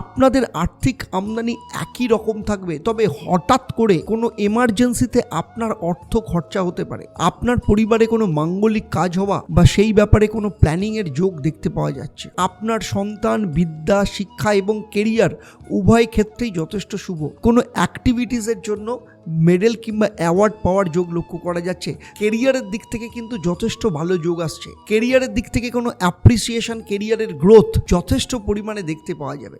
আপনাদের আর্থিক আমদানি একই রকম থাকবে, তবে হঠাৎ করে কোনো এমার্জেন্সিতে আপনার অর্থ খরচা হতে পারে। আপনার পরিবারে কোনো মাঙ্গলিক কাজ হওয়া বা সেই ব্যাপারে কোনো প্ল্যানিংয়ের যোগ দেখতে পাওয়া যাচ্ছে। আপনার সন্তান, বিদ্যা, শিক্ষা এবং কেরিয়ার উভয় ক্ষেত্রেই যথেষ্ট শুভ। কোনো অ্যাক্টিভিটিসের জন্য মেডেল কিংবা অ্যাওয়ার্ড পাওয়ার যোগ লক্ষ্য করা যাচ্ছে। কেরিয়ারের দিক থেকে কিন্তু যথেষ্ট ভালো যোগ আসছে। কেরিয়ারের দিক থেকে কোনো অ্যাপ্রিসিয়েশন কেরিয়ারের গ্রোথ যথেষ্ট পরিমাণে দেখতে পাওয়া যাবে।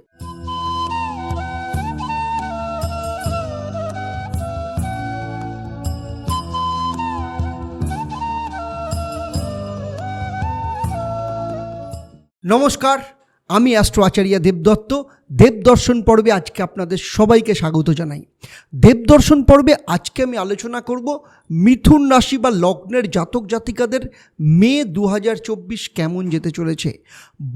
নমস্কার আমি অ্যাস্ট্রো আচার্য দেবদত্ত দেবদর্শন পর্বে আজকে আপনাদের সবাইকে স্বাগত জানাই। দেবদর্শন পর্বে আজকে আমি আলোচনা করব মিথুন রাশি বা লগ্নের জাতক জাতিকাদের মে দু হাজার চব্বিশ কেমন যেতে চলেছে।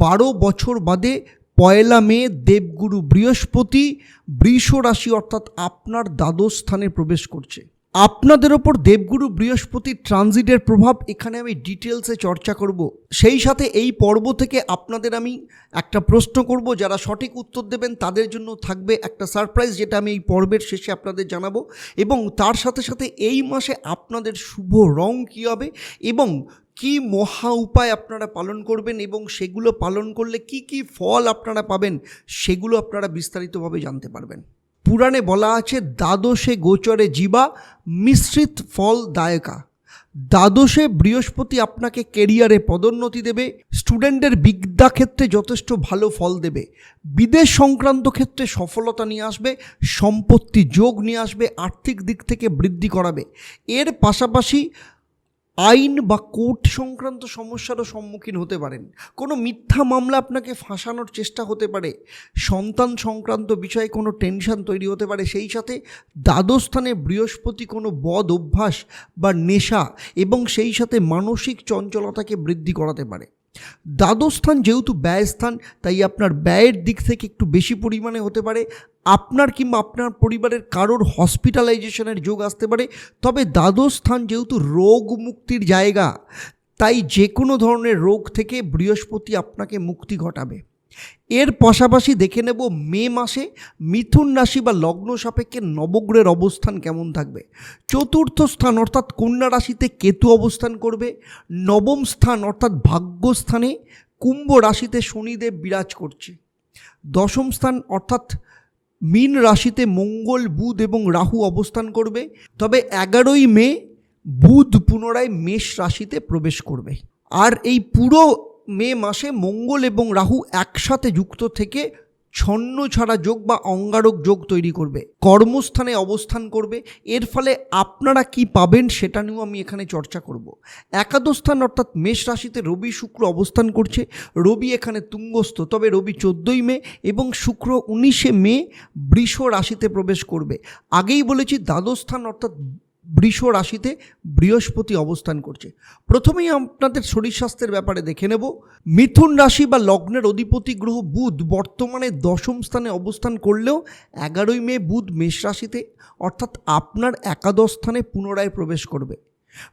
বারো বছর বাদে পয়লা মে দেবগুরু বৃহস্পতি বৃষ রাশি অর্থাৎ আপনার দ্বাদশ স্থানে প্রবেশ করছে। আপনাদের ওপর দেবগুরু বৃহস্পতির ট্রানজিটের প্রভাব এখানে আমি ডিটেলসে চর্চা করব। সেই সাথে এই পর্ব থেকে আপনাদের আমি একটা প্রশ্ন করব, যারা সঠিক উত্তর দেবেন তাদের জন্য থাকবে একটা সারপ্রাইজ, যেটা আমি এই পর্বের শেষে আপনাদের জানাব। এবং তার সাথে সাথে এই মাসে আপনাদের শুভ রং কী হবে এবং কি মহা উপায় আপনারা পালন করবেন এবং সেগুলো পালন করলে কি কি ফল আপনারা পাবেন, সেগুলো আপনারা বিস্তারিতভাবে জানতে পারবেন। পুরাণে বলা আছে, দ্বাদশে গোচরে জীবা, মিশ্রিত ফল দায়কা। দ্বাদশে বৃহস্পতি আপনাকে কেরিয়ারে পদোন্নতি দেবে স্টুডেন্টের বিদ্যা ক্ষেত্রে যথেষ্ট ভালো ফল দেবে, বিদেশ সংক্রান্ত ক্ষেত্রে সফলতা নিয়ে আসবে, সম্পত্তি যোগ নিয়ে আসবে, আর্থিক দিক থেকে বৃদ্ধি করাবে। এর পাশাপাশি আইন বা কোর্ট সংক্রান্ত সমস্যারও সম্মুখীন হতে পারেন। কোনো মিথ্যা মামলা আপনাকে ফাঁসানোর চেষ্টা হতে পারে। সন্তান সংক্রান্ত বিষয়ে কোনো টেনশন তৈরি হতে পারে। সেই সাথে দ্বাদস্থানে বৃহস্পতি কোনো বদ অভ্যাস বা নেশা এবং সেই সাথে মানসিক চঞ্চলতাকে বৃদ্ধি করাতে পারে। দ্বাদশ স্থান যেহেতু ব্যয়স্থান, তাই আপনার ব্যয়ের দিক থেকে একটু বেশি পরিমাণে হতে পারে। আপনার কিংবা আপনার পরিবারের কারোর হসপিটালাইজেশনের যোগ আসতে পারে। তবে দ্বাদশ স্থান যেহেতু রোগ মুক্তির জায়গা, তাই যে কোনো ধরনের রোগ থেকে বৃহস্পতি আপনাকে মুক্তি ঘটাবে। এর পাশাপাশি দেখে নেব মে মাসে মিথুন রাশি বা লগ্ন সাপেক্ষে নবগ্রহের অবস্থান কেমন থাকবে। চতুর্থ স্থান অর্থাৎ কন্যা রাশিতে কেতু অবস্থান করবে, নবম স্থান অর্থাৎ ভাগ্যস্থানে কুম্ভ রাশিতে শনিদেব বিরাজ করছে। দশম স্থান অর্থাৎ মীন রাশিতে মঙ্গল, বুধ এবং রাহু অবস্থান করবে, তবে এগারোই মে বুধ পুনরায় মেষ রাশিতে প্রবেশ করবে। আর এই পুরো মে মাসে মঙ্গল এবং রাহু একসাথে যুক্ত থেকে ছন্ন ছাড়া যোগ বা অঙ্গারক যোগ তৈরি করবে, কর্মস্থানে অবস্থান করবে। এর ফলে আপনারা কি পাবেন সেটা নিয়েও আমি এখানে চর্চা করব। একাদশ স্থান অর্থাৎ মেষ রাশিতে রবি শুক্র অবস্থান করছে। রবি এখানে তুঙ্গস্থ, তবে রবি চোদ্দোই মে এবং শুক্র উনিশে মে বৃষ রাশিতে প্রবেশ করবে। আগেই বলেছি দ্বাদশ স্থান অর্থাৎ বৃষ রাশিতে বৃহস্পতি অবস্থান করছে। প্রথমেই আপনাদের শরীর স্বাস্থ্যের ব্যাপারে দেখে নেব। মিথুন রাশি বা লগ্নের অধিপতি গ্রহ বুধ বর্তমানে দশম স্থানে অবস্থান করলেও এগারোই মে বুধ মেষ রাশিতে, অর্থাৎ আপনার একাদশ স্থানে পুনরায় প্রবেশ করবে।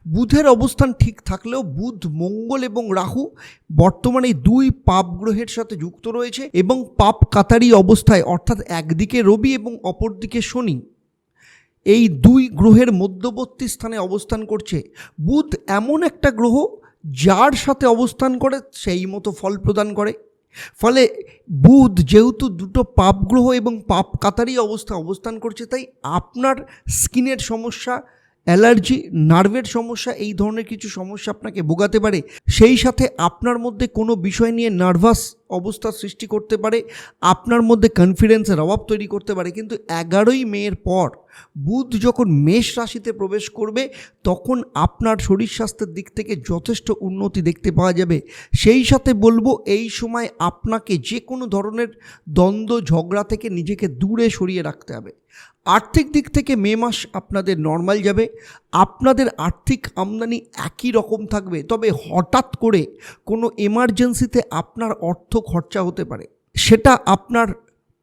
বুধের অবস্থান ঠিক থাকলেও বুধ, মঙ্গল এবং রাহু বর্তমানে দুই পাপ গ্রহের সাথে যুক্ত রয়েছে এবং পাপ কাতারি অবস্থায়, অর্থাৎ একদিকে রবি এবং অপরদিকে শনি। এই দুই গ্রহের মধ্যবর্তী স্থানে অবস্থান করছে। বুধ এমন একটা গ্রহ যার সাথে অবস্থান করে, সেই মতো ফল প্রদান করে। ফলে বুধ যেহেতু দুটো পাপ গ্রহ এবং পাপ কাতারি অবস্থা অবস্থান করছে, তাই আপনার স্কিনের সমস্যা, অ্যালার্জি, নার্ভের সমস্যা, এই ধরনের কিছু সমস্যা আপনাকে ভোগাতে পারে। সেই সাথে আপনার মধ্যে কোনো বিষয় নিয়ে নার্ভাস অবস্থা সৃষ্টি করতে পারে, আপনার মধ্যে কনফিডেন্সের অভাব তৈরি করতে পারে। কিন্তু এগারোই মেয়ের পর বুধ যখন মেষ রাশিতে প্রবেশ করবে, তখন আপনার শরীর স্বাস্থ্যের দিক থেকে যথেষ্ট উন্নতি দেখতে পাওয়া যাবে। সেই সাথে বলব, এই সময় আপনাকে যে কোনো ধরনের দ্বন্দ্ব, ঝগড়া থেকে নিজেকে দূরে সরিয়ে রাখতে হবে। আর্থিক দিক থেকে মে মাস আপনাদের নর্মাল যাবে। আপনাদের আর্থিক আমদানি একই রকম থাকবে। তবে হঠাৎ করে কোনো এমার্জেন্সিতে আপনার অর্থ খরচা হতে পারে। সেটা আপনার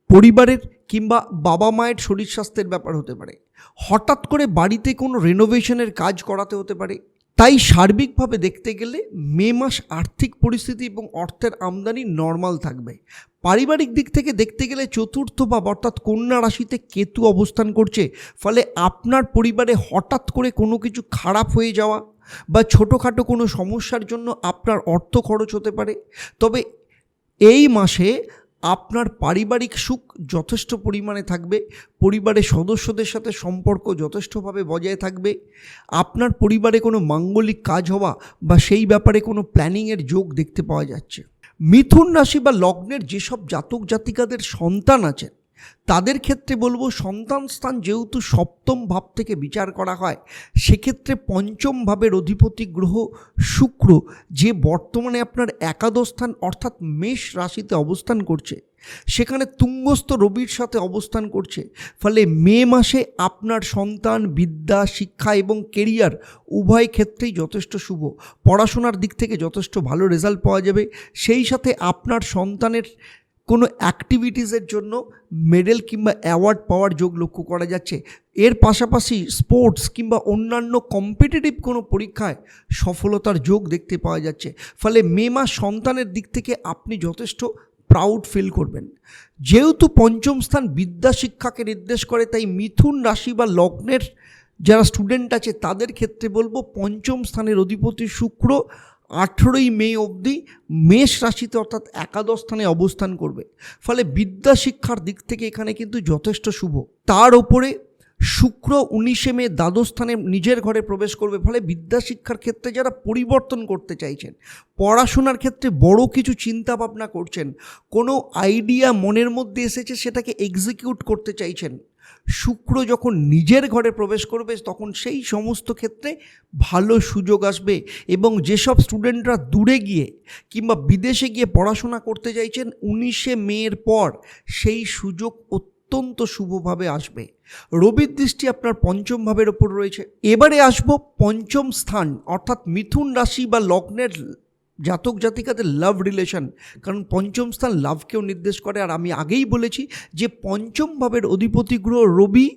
পরিবারের কিংবা বাবা মায়ের শরীর স্বাস্থ্যের ব্যাপার হতে পারে। হঠাৎ করে বাড়িতে কোনো রেনোভেশনের কাজ করাতে হতে পারে। তাই সার্বিকভাবে দেখতে গেলে মে মাস আর্থিক পরিস্থিতি এবং অর্থের আমদানি নর্মাল থাকবে। পারিবারিক দিক থেকে দেখতে গেলে চতুর্থ বা অর্থাৎ কন্যা রাশিতে কেতু অবস্থান করছে। ফলে আপনার পরিবারে হঠাৎ করে কোনো কিছু খারাপ হয়ে যাওয়া বা ছোটোখাটো কোনো সমস্যার জন্য আপনার অর্থ খরচ হতে পারে। তবে এই মাসে আপনার পারিবারিক সুখ যথেষ্ট পরিমাণে থাকবে, পরিবারের সদস্যদের সাথে সম্পর্ক যথেষ্টভাবে বজায় থাকবে, আপনার পরিবারে কোনো মাঙ্গলিক কাজ হওয়া বা সেই ব্যাপারে কোনো প্ল্যানিংয়ের যোগ দেখতে পাওয়া যাচ্ছে। মিথুন রাশি বা লগ্নের যেসব জাতক জাতিকাদের সন্তান আছেন তাদের ক্ষেত্রে বলব সন্তান স্থান যেহেতু সপ্তম ভাব থেকে বিচার করা হয়, সেক্ষেত্রে পঞ্চম ভাবের অধিপতি গ্রহ শুক্র, যে বর্তমানে আপনার একাদশ স্থান অর্থাৎ মেষ রাশিতে অবস্থান করছে, সেখানে তুঙ্গস্থ রবির সাথে অবস্থান করছে, ফলে মে মাসে আপনার সন্তান, বিদ্যা, শিক্ষা এবং কেরিয়ার উভয় ক্ষেত্রেই যথেষ্ট শুভ, পড়াশোনার দিক থেকে যথেষ্ট ভালো রেজাল্ট পাওয়া যাবে, সেই সাথে আপনার সন্তানের কোনো অ্যাক্টিভিটিসের জন্য মেডেল কিংবা অ্যাওয়ার্ড পাওয়ার যোগ লক্ষ্য করা যাচ্ছে। এর পাশাপাশি স্পোর্টস কিংবা অন্যান্য কম্পিটিটিভ কোনো পরীক্ষায় সফলতার যোগ দেখতে পাওয়া যাচ্ছে। ফলে মে মাস সন্তানের দিক থেকে আপনি যথেষ্ট প্রাউড ফিল করবেন। যেহেতু পঞ্চম স্থান বিদ্যা শিক্ষাকে নির্দেশ করে, তাই মিথুন রাশি বা লগ্নের যারা স্টুডেন্ট আছে, তাদের ক্ষেত্রে বলব পঞ্চম স্থানের অধিপতি শুক্র আঠেরোই মে অবধি মেষ রাশিতে অর্থাৎ একাদশ স্থানে অবস্থান করবে। ফলে বিদ্যা শিক্ষার দিক থেকে এখানে কিন্তু যথেষ্ট শুভ। তার ওপরে শুক্র উনিশে মে দ্বাদশ স্থানে নিজের ঘরে প্রবেশ করবে। ফলে বিদ্যা শিক্ষার ক্ষেত্রে যারা পরিবর্তন করতে চাইছেন, পড়াশোনার ক্ষেত্রে বড় কিছু চিন্তা ভাবনা করছেন, কোনো আইডিয়া মনের মধ্যে এসেছে সেটাকে এক্সিকিউট করতে চাইছেন শুক্র যখন নিজের ঘরে প্রবেশ করবে, তখন সেই সমস্ত ক্ষেত্রে ভালো সুযোগ আসবে এবং যেসব স্টুডেন্টরা দূরে গিয়ে কিংবা বিদেশে গিয়ে পড়াশোনা করতে চাইছেন, উনিশে মের পর সেই সুযোগ অত্যন্ত শুভভাবে আসবে। রবির দৃষ্টি আপনার পঞ্চম ভাবের ওপর রয়েছে। এবারে আসব পঞ্চম স্থান, অর্থাৎ মিথুন রাশি বা লগ্নের জাতক জাতিকাদের লাভ রিলেশন কারণ পঞ্চম স্থান লাভকেও নির্দেশ করে। আর আমি আগেই বলেছি যে পঞ্চম ভাবের অধিপতি গ্রহ রবি।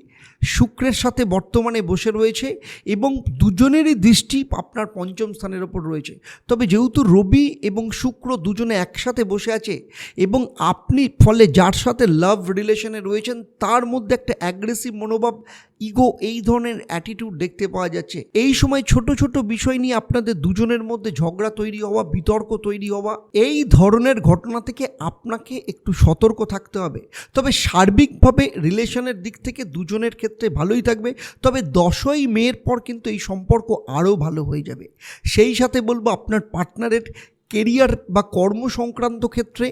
শুক্রের সাথে বর্তমানে বসে রয়েছে এবং দুজনেরই দৃষ্টি আপনার পঞ্চম স্থানের ওপর রয়েছে। তবে যেহেতু রবি এবং শুক্র দুজনে একসাথে বসে আছে এবং আপনি ফলে যার সাথে লাভ রিলেশনে রয়েছেন, তার মধ্যে একটা অ্যাগ্রেসিভ মনোভাব ইগো এই ধরনের অ্যাটিটিউড দেখতে পাওয়া যাচ্ছে। এই সময় ছোট ছোট বিষয় নিয়ে আপনাদের দুজনের মধ্যে ঝগড়া তৈরি হওয়া, বিতর্ক তৈরি হওয়া, এই ধরনের ঘটনা থেকে আপনাকে একটু সতর্ক থাকতে হবে। তবে সার্বিকভাবে রিলেশনের দিক থেকে দুজনের ক্ষেত্রে ভালোই থাকবে, তবে দশই মেয়ের পর কিন্তু এই সম্পর্ক আরও ভালো হয়ে যাবে। সেই সাথে বলব আপনার পার্টনারের কেরিয়ার বা কর্ম সংক্রান্ত ক্ষেত্রে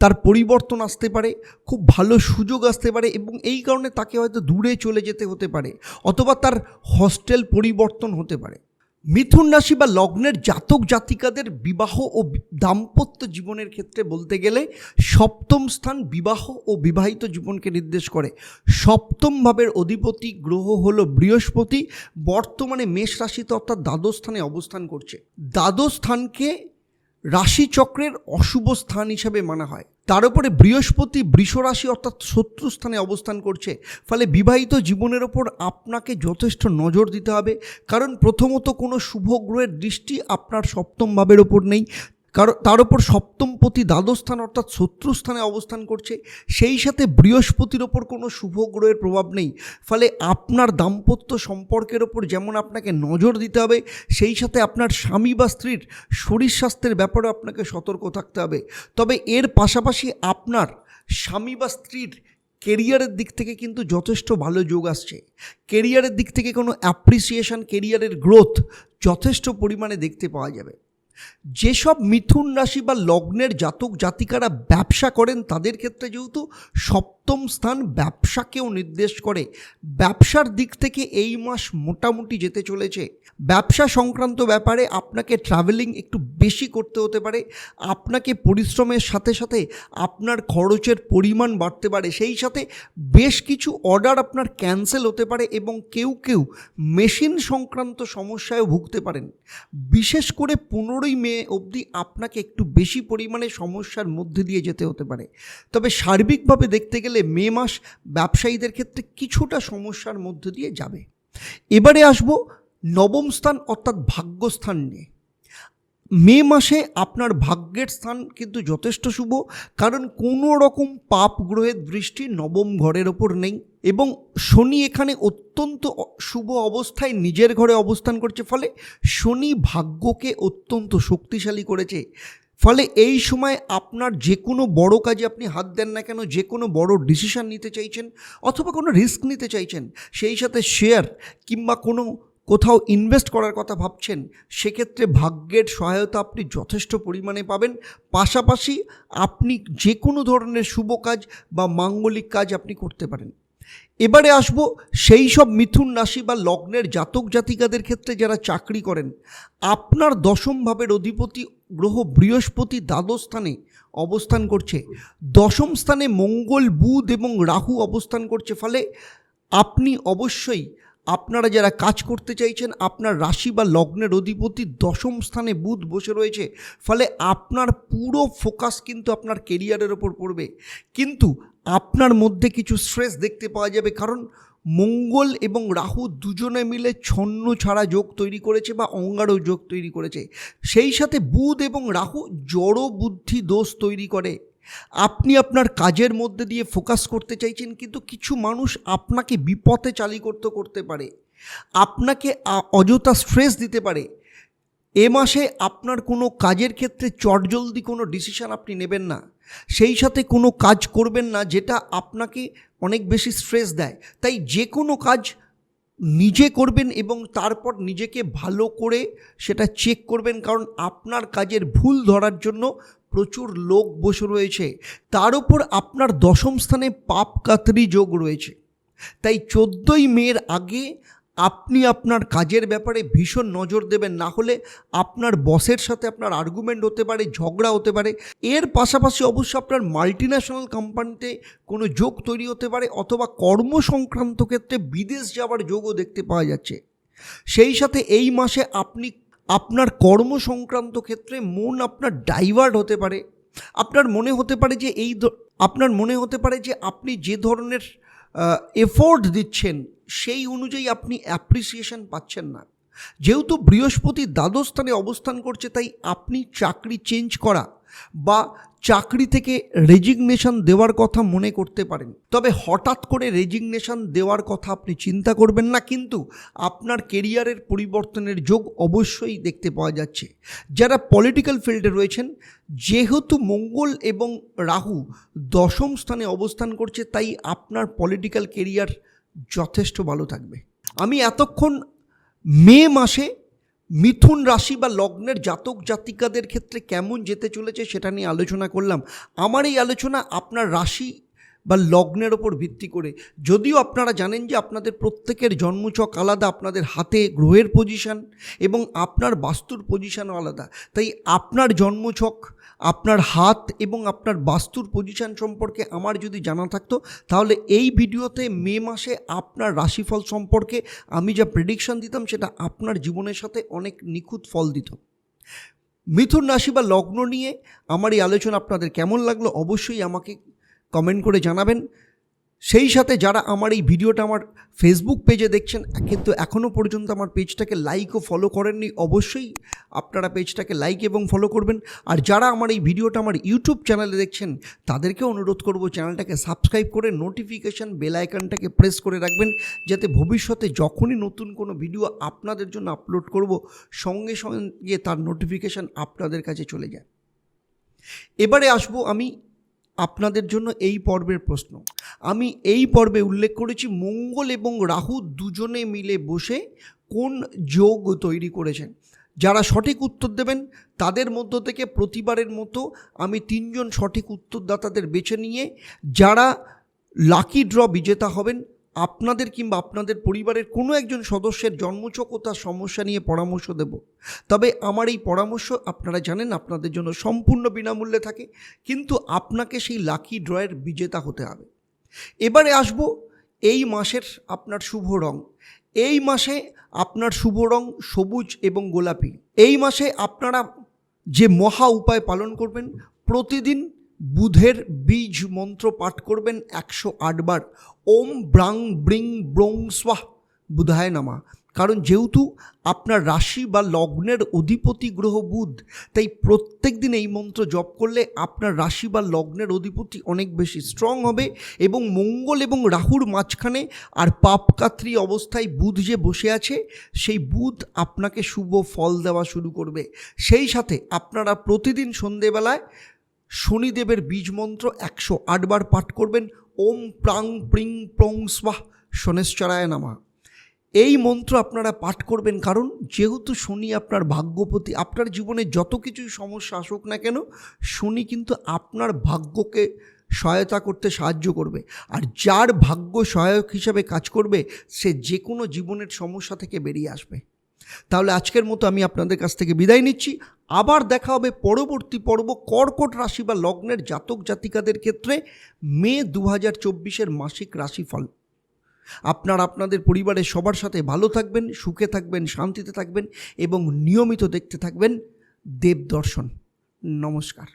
তার পরিবর্তন আসতে পারে, খুব ভালো সুযোগ আসতে পারে এবং এই কারণে তাকে হয়তো দূরে চলে যেতে হতে পারে, অথবা তার হস্টেল পরিবর্তন হতে পারে। মিথুন রাশি বা লগ্নের জাতক জাতিকাদের বিবাহ ও দাম্পত্য জীবনের ক্ষেত্রে বলতে গেলে সপ্তম স্থান বিবাহ ও বিবাহিত জীবনকে নির্দেশ করে। সপ্তম ভাবের অধিপতি গ্রহ হলো বৃহস্পতি, বর্তমানে মেষ রাশিতে অর্থাৎ দ্বাদশ স্থানে অবস্থান করছে। দ্বাদশ স্থানকে রাশিচক্রের অশুভ স্থান হিসেবে মানা হয়। তার উপরে বৃহস্পতি বৃষরাশি অর্থাৎ শত্রু স্থানে অবস্থান করছে। ফলে বিবাহিত জীবনের ওপর আপনাকে যথেষ্ট নজর দিতে হবে। কারণ প্রথমত কোনো শুভ গ্রহের দৃষ্টি আপনার সপ্তম ভাবের ওপর নেই। কারণ তার উপর সপ্তমপতি দ্বাদশ স্থান অর্থাৎ শত্রু স্থানে অবস্থান করছে, সেই সাথে বৃহস্পতির ওপর কোনো শুভ গ্রহের প্রভাব নেই। ফলে আপনার দাম্পত্য সম্পর্কের ওপর যেমন আপনাকে নজর দিতে হবে, সেই সাথে আপনার স্বামী বা স্ত্রীর শরীর স্বাস্থ্যের ব্যাপারেও আপনাকে সতর্ক থাকতে হবে। তবে এর পাশাপাশি আপনার স্বামী বা স্ত্রীর কেরিয়ারের দিক থেকে কিন্তু যথেষ্ট ভালো যোগ আসছে। কেরিয়ারের দিক থেকে কোনো অ্যাপ্রিসিয়েশন, কেরিয়ারের গ্রোথ যথেষ্ট পরিমাণে দেখতে পাওয়া যাবে। যেসব মিথুন রাশি বা লগ্নের জাতক জাতিকারা ব্যবসা করেন তাদের ক্ষেত্রে যেহেতু সপ্তম স্থান ব্যবসাকেও নির্দেশ করে। ব্যবসার দিক থেকে এই মাস মোটামুটি যেতে চলেছে। ব্যবসা সংক্রান্ত ব্যাপারে আপনাকে ট্রাভেলিং একটু বেশি করতে হতে পারে। আপনাকে পরিশ্রমের সাথে সাথে আপনার খরচের পরিমাণ বাড়তে পারে। সেই সাথে বেশ কিছু অর্ডার আপনার ক্যান্সেল হতে পারে এবং কেউ কেউ মেশিন সংক্রান্ত সমস্যায়ও ভুগতে পারেন। বিশেষ করে পনেরোই মে অবধি আপনাকে একটু বেশি পরিমাণে সমস্যার মধ্যে দিয়ে যেতে হতে পারে। তবে সার্বিকভাবে দেখতে গেলে মে মাস ব্যবসায়ীদের ক্ষেত্রে কিছুটা সমস্যার মধ্য দিয়ে যাবে। এবারে আসব নবম স্থান অর্থাৎ ভাগ্যস্থান নিয়ে। মে মাসে আপনার ভাগ্যের স্থান কিন্তু যথেষ্ট শুভ, কারণ কোনো রকম পাপ গ্রহের দৃষ্টি নবম ঘরের ওপর নেই এবং শনি এখানে অত্যন্ত শুভ অবস্থায় নিজের ঘরে অবস্থান করছে, ফলে শনি ভাগ্যকে অত্যন্ত শক্তিশালী করেছে। ফলে এই সময় আপনার যে কোনো বড় কাজে আপনি হাত দেন না কেন, যে কোনো বড় ডিসিশন নিতে চাইছেন অথবা কোনো রিস্ক নিতে চাইছেন, সেই সাথে শেয়ার কিংবা কোনো কোথাও ইনভেস্ট করার কথা ভাবছেন, সেক্ষেত্রে ভাগ্যের সহায়তা আপনি যথেষ্ট পরিমাণে পাবেন। পাশাপাশি আপনি যে কোনো ধরনের শুভ কাজ বা মাঙ্গলিক কাজ আপনি করতে পারেন। এবারে আসব সেই সব মিথুন রাশি বা লগ্নের জাতক জাতিকাদের ক্ষেত্রে যারা চাকরি করেন। আপনার দশম ভাবের অধিপতি গ্রহ বৃহস্পতি দ্বাদশ স্থানে অবস্থান করছে। দশম স্থানে মঙ্গল, বুধ এবং রাহু অবস্থান করছে। ফলে আপনি অবশ্যই আপনারা যারা কাজ করতে চাইছেন, আপনার রাশি বা লগ্নের অধিপতি দশম স্থানে বুধ বসে রয়েছে, ফলে আপনার পুরো ফোকাস কিন্তু আপনার কেরিয়ারের ওপর পড়বে। কিন্তু আপনার মধ্যে কিছু স্ট্রেস দেখতে পাওয়া যাবে, কারণ মঙ্গল এবং রাহু দুজনে মিলে ছন্ন ছাড়া যোগ তৈরি করেছে বা অঙ্গারও যোগ তৈরি করেছে। সেই সাথে বুধ এবং রাহু জড় বুদ্ধি দোষ তৈরি করে। আপনি আপনার কাজের মধ্যে দিয়ে ফোকাস করতে চাইছেন, কিন্তু কিছু মানুষ আপনাকে বিপথে চালিকর্ত করতে করতে পারে, আপনাকে অযথা স্ট্রেস দিতে পারে। এ মাসে আপনার কোনো কাজের ক্ষেত্রে চটজলদি কোনো ডিসিশন আপনি নেবেন না। সেই সাথে কোনো কাজ করবেন না, যেটা আপনাকে অনেক বেশি স্ট্রেস দেয়। তাই যে কোনো কাজ নিজে করবেন এবং তারপর নিজেকে ভালো করে সেটা চেক করবেন, কারণ আপনার কাজের ভুল ধরার জন্য প্রচুর লোক বসে রয়েছে। তার উপর আপনার দশম স্থানে পাপ কাতরি যোগ রয়েছে। তাই চোদ্দোই মের আগে আপনি আপনার কাজের ব্যাপারে ভীষণ নজর দেবেন। না হলে আপনার বসের সাথে আপনার আর্গুমেন্ট হতে পারে, ঝগড়া হতে পারে। এর পাশাপাশি অবশ্য আপনার মাল্টি ন্যাশনাল কোম্পানিতে কোনো যোগ তৈরি হতে পারে অথবা কর্ম সংক্রান্ত ক্ষেত্রে বিদেশ যাওয়ার যোগও দেখতে পাওয়া যাচ্ছে। সেই সাথে এই মাসে আপনি আপনার কর্ম সংক্রান্ত ক্ষেত্রে মন আপনার ডাইভার্ট হতে পারে। আপনার মনে হতে পারে যে এই আপনার মনে হতে পারে যে আপনি যে ধরনের এফোর্ট দিচ্ছেন, সেই অনুযায়ী আপনি অ্যাপ্রিসিয়েশন পাচ্ছেন না। যেহেতু বৃহস্পতি দ্বাদশ স্থানে অবস্থান করছে, তাই আপনি চাকরি চেঞ্জ করা বা চাকরি থেকে রেজিগনেশন দেওয়ার কথা মনে করতে পারেন। তবে হঠাৎ করে রেজিগনেশন দেওয়ার কথা আপনি চিন্তা করবেন না, কিন্তু আপনার কেরিয়ারের পরিবর্তনের যোগ অবশ্যই দেখতে পাওয়া যাচ্ছে। যারা পলিটিক্যাল ফিল্ডে রয়েছেন, যেহেতু মঙ্গল এবং রাহু দশম স্থানে অবস্থান করছে, তাই আপনার পলিটিক্যাল কেরিয়ার যথেষ্ট ভালো থাকবে। আমি এতক্ষণ মে মাসে মিথুন রাশি বা লগ্নের জাতক জাতিকাদের ক্ষেত্রে কেমন যেতে চলেছে সেটা নিয়ে আলোচনা করলাম। আমার এই আলোচনা আপনার রাশি বা লগ্নের ওপর ভিত্তি করে। যদিও আপনারা জানেন যে আপনাদের প্রত্যেকের জন্মছক আলাদা, আপনাদের হাতে গ্রহের পজিশন এবং আপনার বাস্তুর পজিশানও আলাদা। তাই আপনার জন্মছক আপনার হাত এবং আপনার বাস্তুর পজিশান সম্পর্কে আমার যদি জানা থাকতো, তাহলে এই ভিডিওতে মে মাসে আপনার রাশিফল সম্পর্কে আমি যা প্রেডিকশান দিতাম, সেটা আপনার জীবনের সাথে অনেক নিখুঁত ফল দিত। মিথুন রাশি বা লগ্ন নিয়ে আমার এই আলোচনা আপনাদের কেমন লাগল, অবশ্যই আমাকে কমেন্ট করে জানাবেন। সেই সাথে যারা আমার এই ভিডিওটা আমার ফেসবুক পেজে দেখছেন, কিন্তু এখনও পর্যন্ত আমার পেজটাকে লাইক ও ফলো করেননি, অবশ্যই আপনারা পেজটাকে লাইক এবং ফলো করবেন। আর যারা আমার এই ভিডিওটা আমার ইউটিউব চ্যানেলে দেখছেন, তাদেরকে অনুরোধ করব চ্যানেলটাকে সাবস্ক্রাইব করে নোটিফিকেশান বেল আইকনটাকে প্রেস করে রাখবেন, যাতে ভবিষ্যতে যখনই নতুন কোনো ভিডিও আপনাদের জন্য আপলোড করব, সঙ্গে সঙ্গে তার নোটিফিকেশান আপনাদের কাছে চলে যায়। এবারে আসব আমি আপনাদের জন্য এই পর্বের প্রশ্ন। আমি এই পর্বে উল্লেখ করেছি মঙ্গল এবং রাহু দুজনে মিলে বসে কোন যোগ তৈরি করেছেন। যারা সঠিক উত্তর দেবেন, তাদের মধ্য থেকে প্রতিবারের মতো আমি তিনজন সঠিক উত্তরদাতাদের বেছে নিয়ে, যারা লাকি ড্র বিজেতা হবেন আপনাদের কিংবা আপনাদের পরিবারের কোনো একজন সদস্যের জন্মচক ও সমস্যা নিয়ে পরামর্শ দেব। তবে আমার এই পরামর্শ আপনারা জানেন আপনাদের জন্য সম্পূর্ণ বিনামূল্যে থাকে, কিন্তু আপনাকে সেই লাকি ড্রয়ের বিজেতা হতে হবে। এবারে আসব এই মাসের আপনার শুভ রং। এই মাসে আপনার শুভ রং সবুজ এবং গোলাপি। এই মাসে আপনারা যে মহা উপায় পালন করবেন, প্রতিদিন বুধের বীজ মন্ত্র পাঠ করবেন একশো আটবার ওম ব্রাং ব্রিং ব্রং স্বাহ বুধায় নামা। কারণ যেহেতু আপনার রাশি বা লগ্নের অধিপতি গ্রহ বুধ, তাই প্রত্যেক দিন এই মন্ত্র জপ করলে আপনার রাশি বা লগ্নের অধিপতি অনেক বেশি স্ট্রং হবে এবং মঙ্গল এবং রাহুর মাঝখানে আর পাপকাত্রী অবস্থায় বুধ যে বসে আছে, সেই বুধ আপনাকে শুভ ফল দেওয়া শুরু করবে। সেই সাথে আপনারা প্রতিদিন সন্ধেবেলায় শনিদেবের বীজ মন্ত্র একশো আটবার পাঠ করবেন। ওম প্রাং প্রিং প্রং স্বাহ শনেশ্বরায় নামা। এই মন্ত্র আপনারা পাঠ করবেন কারণ যেহেতু শনি আপনার ভাগ্যপতি, আপনার জীবনে যত কিছু সমস্যা আসুক না কেন, শনি কিন্তু আপনার ভাগ্যকে সহায়তা করতে সাহায্য করবে। আর যার ভাগ্য সহায়ক হিসাবে কাজ করবে, সে যে কোনো জীবনের সমস্যা থেকে বেরিয়ে আসবে। তাহলে আজকের মতো আমি আপনাদের কাছ থেকে বিদায় নিচ্ছি। আবার দেখা হবে পরবর্তী পর্ব কর্কট রাশি বা লগ্নের জাতক জাতিকাদের ক্ষেত্রে মে দু হাজার চব্বিশের মাসিক রাশিফল। আপনার আপনাদের পরিবারের সবার সাথে ভালো থাকবেন, সুখে থাকবেন, শান্তিতে থাকবেন এবং নিয়মিত দেখতে থাকবেন দেব দর্শন নমস্কার।